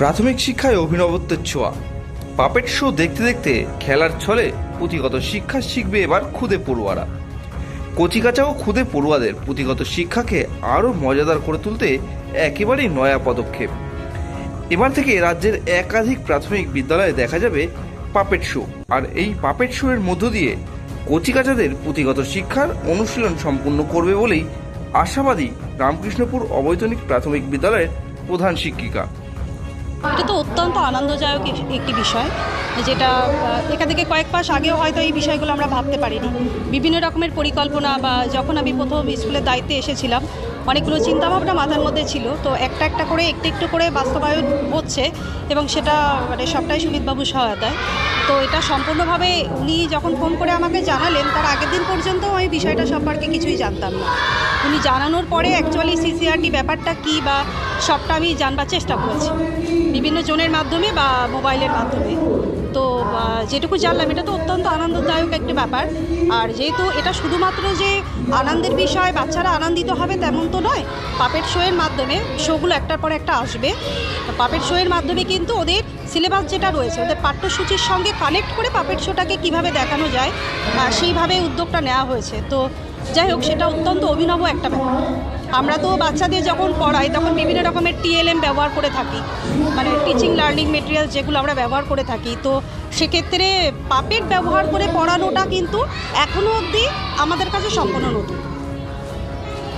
প্রাথমিক শিক্ষায় অভিনবত্বের ছোঁয়া। পাপেট শো দেখতে দেখতে খেলার ছলে পুঁথিগত শিক্ষা শিখবে এবার খুদে পড়ুয়ারা। কচিকাচা ও খুদে পড়ুয়াদের পুঁথিগত শিক্ষাকে আরও মজাদার করে তুলতে একেবারেই নয়া পদক্ষেপ। এবার থেকে রাজ্যের একাধিক প্রাথমিক বিদ্যালয়ে দেখা যাবে পাপেট শো। আর এই পাপেট শো এর মধ্য দিয়ে কচিকাচাদের পুঁথিগত শিক্ষার অনুশীলন সম্পূর্ণ করবে বলেই আশাবাদী রামকৃষ্ণপুর অবৈতনিক প্রাথমিক বিদ্যালয়ের প্রধান শিক্ষিকা। এটা তো অত্যন্ত আনন্দদায়ক একটি বিষয়, যেটা এখান থেকে কয়েক মাস আগেও হয়তো এই বিষয়গুলো আমরা ভাবতে পারিনি। বিভিন্ন রকমের পরিকল্পনা বা যখন আমি প্রথম স্কুলের দায়িত্বে এসেছিলাম, অনেকগুলো চিন্তাভাবনা মাথার মধ্যে ছিল। তো একটা একটা করে, একটু একটু করে বাস্তবায়ন হচ্ছে এবং সেটা মানে সবটাই সুমিতবাবুর সহায়তায়। তো এটা সম্পূর্ণভাবে উনি যখন ফোন করে আমাকে জানালেন, তার আগের দিন পর্যন্ত আমি বিষয়টা সম্পর্কে কিছুই জানতাম না। উনি জানানোর পরে অ্যাকচুয়ালি সিসিআরটি ব্যাপারটা কি বা সবটা আমি জানবার চেষ্টা করেছি। বিভিন্ন জনের মাধ্যমে বা মোবাইলের মাধ্যমে। তো যেটুকু জানলাম, এটা তো অত্যন্ত আনন্দদায়ক একটা ব্যাপার। আর যেহেতু এটা শুধুমাত্র যে আনন্দের বিষয়, বাচ্চারা আনন্দিত হবে তেমন তো নয়। পাপেট শোয়ের মাধ্যমে শোগুলো একটার পর একটা আসবে। পাপেট শোয়ের মাধ্যমে কিন্তু ওদের সিলেবাস যেটা রয়েছে, ওদের পাঠ্যসূচির সঙ্গে কানেক্ট করে পাপেট শোটাকে কীভাবে দেখানো যায় সেইভাবে উদ্যোগটা নেওয়া হয়েছে। তো যাই হোক সেটা অত্যন্ত অভিনব একটা ব্যাপার। আমরা তো বাচ্চাদের যখন পড়াই তখন বিভিন্ন রকমের টিএলএম ব্যবহার করে থাকি। মানে টিচিং লার্নিং মেটেরিয়াল যেগুলো আমরা ব্যবহার করে থাকি। তো সেক্ষেত্রে পাপের ব্যবহার করে পড়ানোটা কিন্তু এখনও অবধি আমাদের কাছে সম্পূর্ণ নতুন।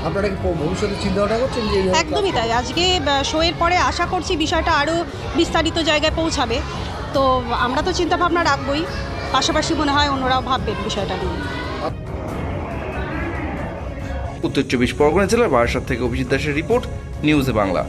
আপনারা কি ভবিষ্যতে চিন্তা করছেন যে একদমই তাই। আজকে শোয়ের পরে আশা করছি বিষয়টা আরও বিস্তারিত জায়গায় পৌঁছাবে। তো আমরা তো চিন্তা ভাবনা রাখবই। পাশাপাশি মনে হয় অন্যরাও ভাববেন বিষয়টা নিয়ে। উত্তর চব্বিশ পরগনা জেলার বারাসাত থেকে অভিজিৎ দাসের রিপোর্ট নিউজে বাংলা।